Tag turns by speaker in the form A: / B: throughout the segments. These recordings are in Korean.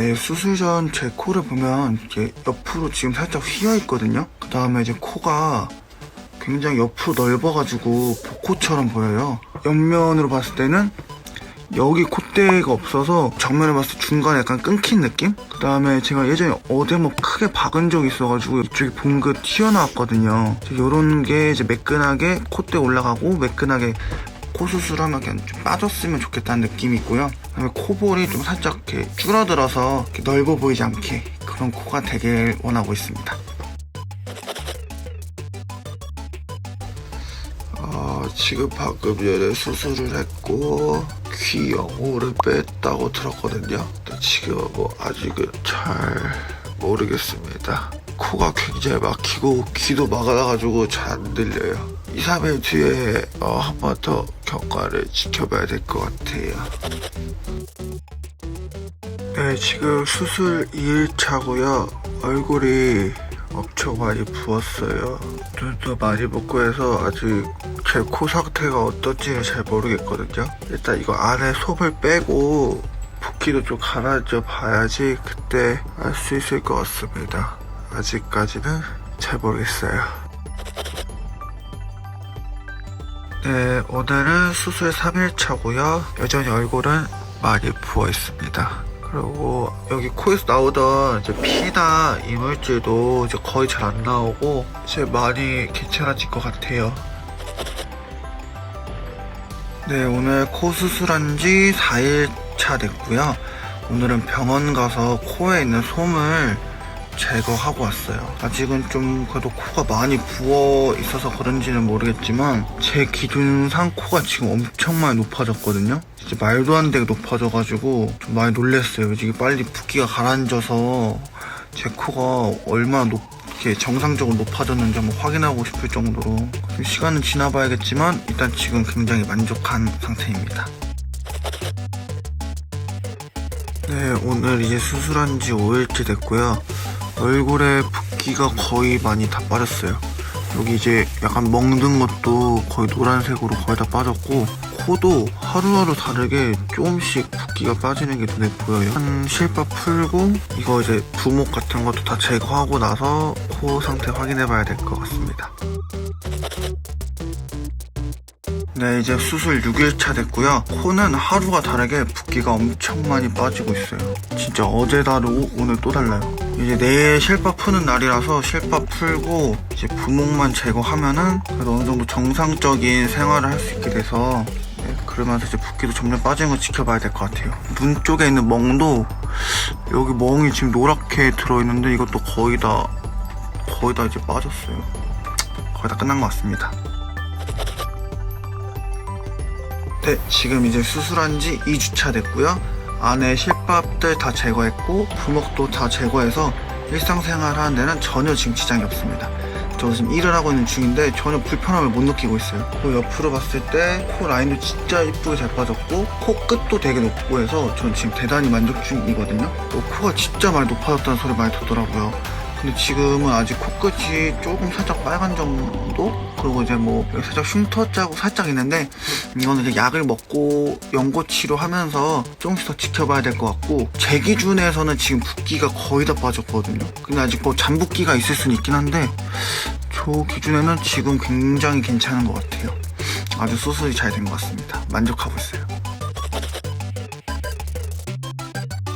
A: 네, 수술 전 제 코를 보면 이게 옆으로 지금 살짝 휘어 있거든요. 그 다음에 이제 코가 굉장히 옆으로 넓어가지고 복코처럼 보여요. 옆면으로 봤을 때는 여기 콧대가 없어서 정면을 봤을 때 중간에 약간 끊긴 느낌? 그 다음에 제가 예전에 어디 한번 크게 박은 적이 있어가지고 이쪽에 봉긋 튀어나왔거든요. 이런 게 이제 매끈하게 콧대 올라가고 매끈하게 코 수술하면 그냥 좀 빠졌으면 좋겠다는 느낌이 있고요. 코볼이 좀 살짝 이렇게 줄어들어서 이렇게 넓어 보이지 않게 그런 코가 되길 원하고 있습니다. 어, 지금 방금 전에 수술을 했고 귀 영호를 뺐다고 들었거든요. 지금 뭐 아직은 잘 모르겠습니다. 코가 굉장히 막히고 귀도 막아가지고 잘 안 들려요. 2, 3일 뒤에 어, 한 번 더 경과를 지켜봐야 될 것 같아요. 네, 지금 수술 2일차고요. 얼굴이 엄청 많이 부었어요. 눈도 많이 붓고 해서 아직 제 코 상태가 어떤지는 잘 모르겠거든요. 일단 이거 안에 솜을 빼고 붓기도 좀 가라앉아 봐야지 그때 알 수 있을 것 같습니다. 아직까지는 잘 모르겠어요. 네, 오늘은 수술 3일차고요. 여전히 얼굴은 많이 부어 있습니다. 그리고 여기 코에서 나오던 이제 피나 이물질도 이제 거의 잘 안 나오고 이제 많이 괜찮아질 것 같아요. 네, 오늘 코 수술한 지 4일 차 됐고요. 오늘은 병원 가서 코에 있는 솜을 제거하고 왔어요. 아직은 좀 그래도 코가 많이 부어 있어서 그런지는 모르겠지만 제 기준상 코가 지금 엄청 많이 높아졌거든요. 진짜 말도 안 되게 높아져가지고 좀 많이 놀랐어요. 이게 빨리 붓기가 가라앉아서 제 코가 얼마나 높 이렇게 정상적으로 높아졌는지 한번 확인하고 싶을 정도로 좀 시간은 지나봐야겠지만 일단 지금 굉장히 만족한 상태입니다. 네, 오늘 이제 수술한 지 5일째 됐고요. 얼굴에 붓기가 거의 많이 다 빠졌어요. 여기 이제 약간 멍든 것도 거의 노란색으로 거의 다 빠졌고, 코도 하루하루 다르게 조금씩 붓기가 빠지는 게 눈에 보여요. 한 실밥 풀고, 이거 이제 부목 같은 것도 다 제거하고 나서 코 상태 확인해 봐야 될 것 같습니다. 네, 이제 수술 6일차 됐고요. 코는 하루가 다르게 붓기가 엄청 많이 빠지고 있어요. 진짜 어제 다르고 오늘 또 달라요. 이제 내일 실밥 푸는 날이라서 실밥 풀고 이제 부목만 제거하면은 그래도 어느 정도 정상적인 생활을 할 수 있게 돼서 네, 그러면서 이제 붓기도 점점 빠지는 걸 지켜봐야 될 것 같아요. 눈 쪽에 있는 멍도 여기 멍이 지금 노랗게 들어있는데 이것도 거의 다 거의 다 이제 빠졌어요. 거의 다 끝난 것 같습니다. 네, 지금 이제 수술한 지 2주차 됐고요. 안에 실밥들 다 제거했고, 부목도 다 제거해서 일상생활 하는 데는 전혀 지금 지장이 없습니다. 저 지금 일을 하고 있는 중인데 전혀 불편함을 못 느끼고 있어요. 그리고 옆으로 봤을 때 코 라인도 진짜 이쁘게 잘 빠졌고, 코 끝도 되게 높고 해서 전 지금 대단히 만족 중이거든요. 또 코가 진짜 많이 높아졌다는 소리 많이 듣더라고요. 근데 지금은 아직 코끝이 조금 살짝 빨간 정도? 그리고 이제 뭐 살짝 흉터 자국 살짝 있는데 이거는 이제 약을 먹고 연고 치료하면서 조금씩 더 지켜봐야 될 것 같고 제 기준에서는 지금 붓기가 거의 다 빠졌거든요. 근데 아직 뭐 잔붓기가 있을 수는 있긴 한데 저 기준에는 지금 굉장히 괜찮은 것 같아요. 아주 수술이 잘 된 것 같습니다. 만족하고 있어요.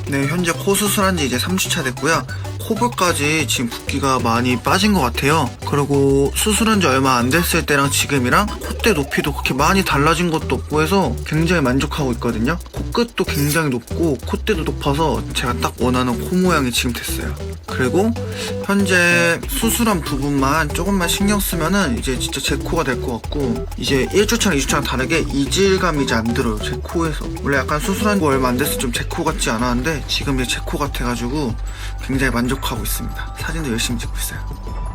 A: 네, 현재 코 수술한 지 이제 3주차 됐고요. 코볼까지 지금 붓기가 많이 빠진 것 같아요. 그리고 수술한 지 얼마 안 됐을 때랑 지금이랑 콧대 높이도 그렇게 많이 달라진 것도 없고 해서 굉장히 만족하고 있거든요. 코끝도 굉장히 높고 콧대도 높아서 제가 딱 원하는 코 모양이 지금 됐어요. 그리고 현재 수술한 부분만 조금만 신경 쓰면은 이제 진짜 제 코가 될 것 같고 이제 1주차랑 2주차랑 다르게 이질감이 이제 안 들어요. 제 코에서. 원래 약간 수술한 거 얼마 안 됐을 때좀제 코 같지 않았는데 지금 이제 제 코 같아가지고 굉장히 만족하고 있습니다. 사진도 열심히 찍고 있어요.